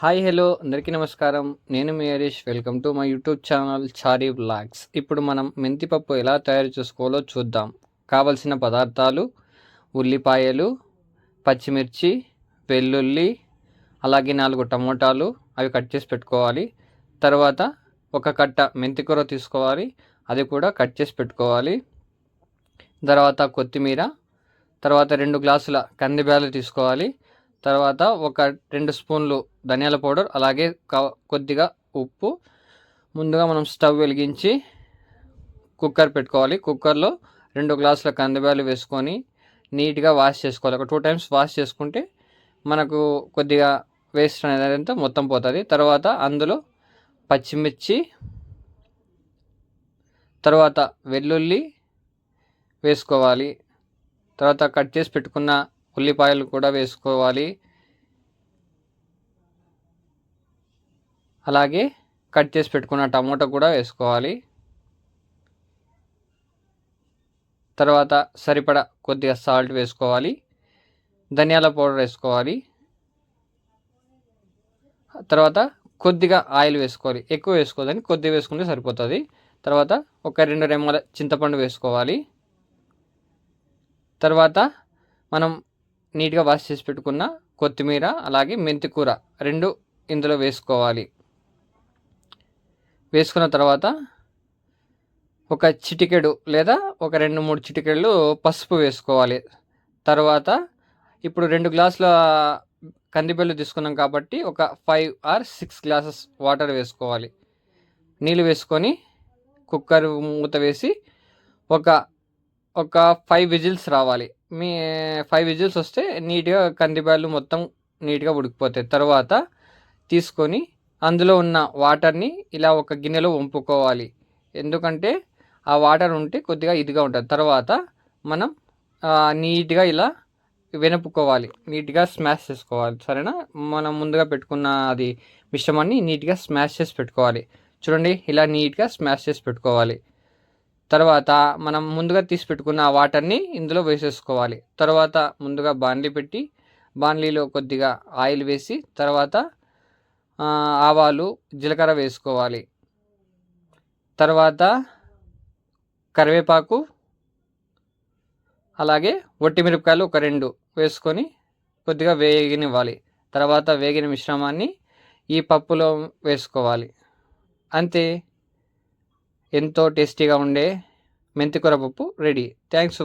Hi hello అందరికీ నమస్కారం. నేను మీ Harish. Welcome to my YouTube channel Chari vlogs ఇప్పుడు మనం మెంతిపప్పు ఎలా తయారు చేసుకోవాలో చూద్దాం. కావలసిన పదార్థాలు ఉల్లిపాయలు పచ్చిమిర్చి వెల్లుల్లి అలాగే నాలుగు టమోటాలు అవి కట్ చేసి పెట్టుకోవాలి. తర్వాత ఒక కట్ట మెంతికూర తీసుకోవాలి. అది కూడా కట్ చేసి పెట్టుకోవాలి. తర్వాత కొత్తిమీర తర్వాత రెండు గ్లాసుల కందిబ్యాలు తీసుకోవాలి. తర్వాత ఒక రెండు స్పూన్లు ధనియాల పౌడర్ అలాగే కొద్దిగా ఉప్పు. ముందుగా మనం స్టవ్ వెలిగించి కుక్కర్ పెట్టుకోవాలి. కుక్కర్లో రెండు గ్లాసుల కందిబ్యాలు వేసుకొని నీట్గా వాష్ చేసుకోవాలి. ఒక టూ టైమ్స్ వాష్ చేసుకుంటే మనకు కొద్దిగా వేస్ట్ అనేది అంతా మొత్తం పోతుంది. తర్వాత అందులో పచ్చిమిర్చి తర్వాత వెల్లుల్లి వేసుకోవాలి. తర్వాత కట్ చేసి పెట్టుకున్న ఉల్లిపాయలు కూడా వేసుకోవాలి. అలాగే కట్ చేసి పెట్టుకున్న టమోటా కూడా వేసుకోవాలి. తర్వాత సరిపడా కొద్దిగా సాల్ట్ వేసుకోవాలి. ధనియాల పౌడర్ వేసుకోవాలి. తర్వాత కొద్దిగా ఆయిల్ వేసుకోవాలి. ఎక్కువ వేసుకోదని కొద్దిగా వేసుకుంటే సరిపోతుంది. తర్వాత ఒక రెండు రెమ్మల చింతపండు వేసుకోవాలి. తర్వాత మనం నీట్గా వాష్ చేసి పెట్టుకున్న కొత్తిమీర అలాగే మెంతి కూర రెండు ఇందులో వేసుకోవాలి. వేసుకున్న తర్వాత ఒక చిటికెడు లేదా ఒక రెండు మూడు చిటికెళ్ళు పసుపు వేసుకోవాలి. తర్వాత ఇప్పుడు రెండు గ్లాసుల కందిపల్లి తీసుకున్నాం కాబట్టి ఒక five or six glasses water వేసుకోవాలి. నీళ్ళు వేసుకొని కుక్కర్ మూత వేసి ఒక ఒక ఫైవ్ విజిల్స్ రావాలి. మీ ఫైవ్ విజిల్స్ వస్తే నీట్గా కందిబ్యాలు మొత్తం నీట్గా ఉడికిపోతాయి. తర్వాత తీసుకొని అందులో ఉన్న వాటర్ని ఇలా ఒక గిన్నెలో వంపుకోవాలి. ఎందుకంటే ఆ వాటర్ ఉంటే కొద్దిగా ఇదిగా ఉంటుంది. తర్వాత మనం నీట్గా ఇలా వెనుపుకోవాలి. నీట్గా స్మాష్ చేసుకోవాలి. సరేనా? మనం ముందుగా పెట్టుకున్న అది మిశ్రమాన్ని నీట్గా స్మాష్ చేసి పెట్టుకోవాలి. చూడండి ఇలా నీట్గా స్మాష్ చేసి పెట్టుకోవాలి. తర్వాత మనం ముందుగా తీసి పెట్టుకున్న ఆ వాటర్ని ఇందులో వేసేసుకోవాలి. తర్వాత ముందుగా బాండ్లీ పెట్టి బాండ్లీలో కొద్దిగా ఆయిల్ వేసి తర్వాత ఆవాలు జీలకర్ర వేసుకోవాలి. తర్వాత కరివేపాకు అలాగే వట్టి మిరపకాయలు ఒక రెండు వేసుకొని కొద్దిగా వేగనివ్వాలి. తర్వాత వేగిన మిశ్రమాన్ని ఈ పప్పులో వేసుకోవాలి. అంతే. ఎంతో టేస్టీగా ఉండే మెంతికూర పప్పు రెడీ. థ్యాంక్స్